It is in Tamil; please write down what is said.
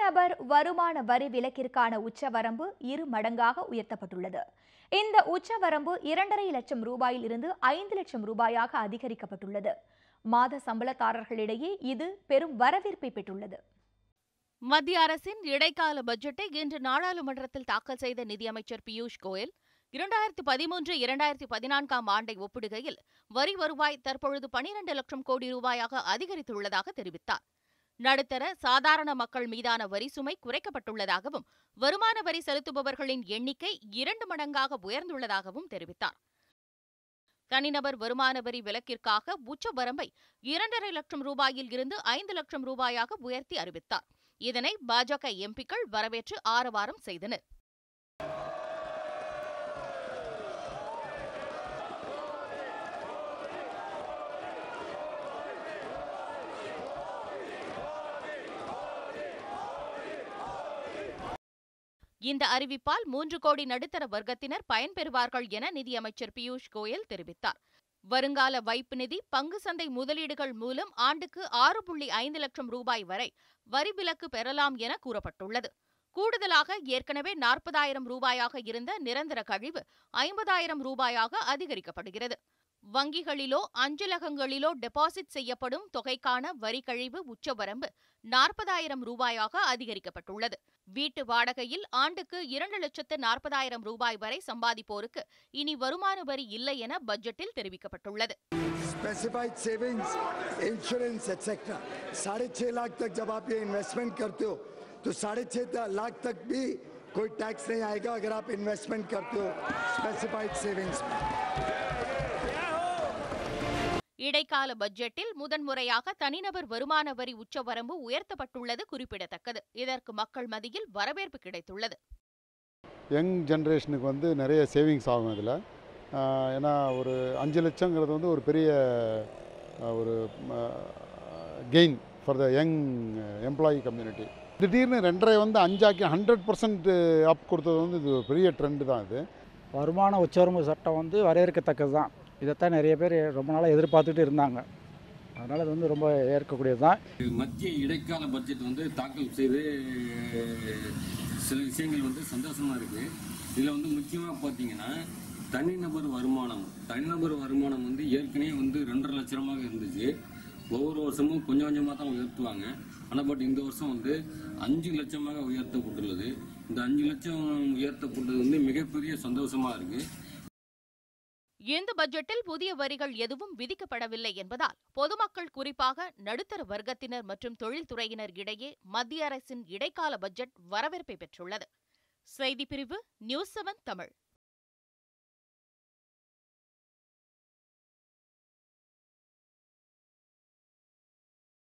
தனிநபர் வருமான வரி விலக்கிற்கான உச்சவரம்பு இரு மடங்காக உயர்த்தப்பட்டுள்ளது. இந்த உச்சவரம்பு இரண்டரை லட்சம் ரூபாயில் இருந்து ஐந்து லட்சம் ரூபாயாக அதிகரிக்கப்பட்டுள்ளது. மாத சம்பளத்தாரர்களிடையே இது பெரும் வரவேற்பை பெற்றுள்ளது. மத்திய அரசின் இடைக்கால பட்ஜெட்டை இன்று நாடாளுமன்றத்தில் தாக்கல் செய்த நிதியமைச்சர் பியூஷ் கோயல் இரண்டாயிரத்தி பதிமூன்று இரண்டாயிரத்தி பதினான்காம் ஆண்டை ஒப்பிடுகையில் வரி வருவாய் தற்பொழுது பனிரண்டு லட்சம் கோடி ரூபாயாக அதிகரித்துள்ளதாக தெரிவித்தார். நடுத்தர சாதாரண மக்கள் மீதான வரி சுமை குறைக்கப்பட்டுள்ளதாகவும் வருமான வரி செலுத்துபவர்களின் எண்ணிக்கை இரண்டு மடங்காக உயர்ந்துள்ளதாகவும் தெரிவித்தார். தனிநபர் வருமான வரி விலக்கிற்காக உச்ச வரம்பை இரண்டரை லட்சம் ரூபாயில் இருந்து ஐந்து லட்சம் ரூபாயாக உயர்த்தி அறிவித்தார். இதனை பாஜக எம்பிக்கள் வரவேற்று ஆரவாரம் செய்தனர். இந்த அறிவிப்பால் மூன்று கோடி நடுத்தர வர்க்கத்தினர் பயன்பெறுவார்கள் என நிதியமைச்சர் பியூஷ் கோயல் தெரிவித்தார். வருங்கால வைப்பு நிதி பங்கு சந்தை முதலீடுகள் மூலம் ஆண்டுக்கு ஆறு புள்ளி ஐந்து லட்சம் ரூபாய் வரை வரி விலக்கு பெறலாம் என கூறப்பட்டுள்ளது. கூடுதலாக ஏற்கனவே நாற்பதாயிரம் ரூபாயாக இருந்த நிரந்தர கழிவு ஐம்பதாயிரம் ரூபாயாக அதிகரிக்கப்படுகிறது. வங்கிகளிலோ அஞ்சலகங்களிலோ டெபாசிட் செய்யப்படும் தொகைக்கான வரி கழிவு உச்சவரம்பு நாற்பதாயிரம் ரூபாயாக அதிகரிக்கப்பட்டுள்ளது வீட்டு வாடகையில் ஆண்டுக்கு இரண்டு லட்சத்து நாற்பதாயிரம் ரூபாய் வரை சம்பாதிப்போருக்கு இனி வருமான வரி இல்லை என பட்ஜெட்டில் தெரிவிக்கப்பட்டுள்ளது स्पेसिफाइड सेविंग्स इंश्योरेंस एक्सेट्रा साढ़े छः लाख तक जब आप ये इन्वेस्टमेंट करते हो तो साढ़े छः लाख तक भी कोई टैक्स नहीं आएगा अगर आप इन्वेस्टमेंट करते हो स्पेसिफाइड सेविंग्स में இடைக்கால பட்ஜெட்டில் முதன்முறையாக தனிநபர் வருமான வரி உச்சவரம்பு உயர்த்தப்பட்டுள்ளது குறிப்பிடத்தக்கது. இதற்கு மக்கள் மத்தியில் வரவேற்பு கிடைத்துள்ளது. யங் ஜென்ரேஷனுக்கு வந்து நிறைய சேவிங்ஸ் ஆகும் இதில். ஏன்னா ஒரு அஞ்சு லட்சங்கிறது வந்து ஒரு பெரிய ஒரு gain for the young employee community திடீர்னு ரெண்டரை வந்து அஞ்சாக்கி ஹண்ட்ரட் பர்சன்ட் அப் கொடுத்தது வந்து இது ஒரு பெரிய ட்ரெண்டு தான் இது. வருமான உச்சவரம்பு சட்டம் வந்து வரவேற்கத்தக்கது தான். இதைத்தான் நிறைய பேர் ரொம்ப நாளாக எதிர்பார்த்துட்டு இருந்தாங்க. அதனால் இது வந்து ரொம்ப ஏற்கக்கூடியது தான். மத்திய இடைக்கால பட்ஜெட் வந்து தாக்கல் செய்து சில விஷயங்கள் வந்து சந்தோஷமாக இருக்குது இதில் வந்து முக்கியமாக பார்த்தீங்கன்னா தனிநபர் வருமானம். தனிநபர் வருமானம் வந்து ஏற்கனவே வந்து ரெண்டரை லட்சமாக இருந்துச்சு. ஒவ்வொரு வருஷமும் கொஞ்சம் கொஞ்சமாக தான் உயர்த்துவாங்க. ஆனால் பட் இந்த வருஷம் வந்து அஞ்சு லட்சமாக உயர்த்தப்பட்டுள்ளது. இந்த அஞ்சு லட்சம் உயர்த்தப்பட்டது வந்து மிகப்பெரிய சந்தோஷமாக இருக்குது இந்த பட்ஜெட்டில் புதிய வரிகள் எதுவும் விதிக்கப்படவில்லை என்பதால் பொதுமக்கள் குறிப்பாக நடுத்தர வர்க்கத்தினர் மற்றும் தொழில்துறையினர் இடையே மத்திய அரசின் இடைக்கால பட்ஜெட் வரவேற்பை பெற்றுள்ளது. செய்திப்பிரிவு நியூஸ் செவன் தமிழ்.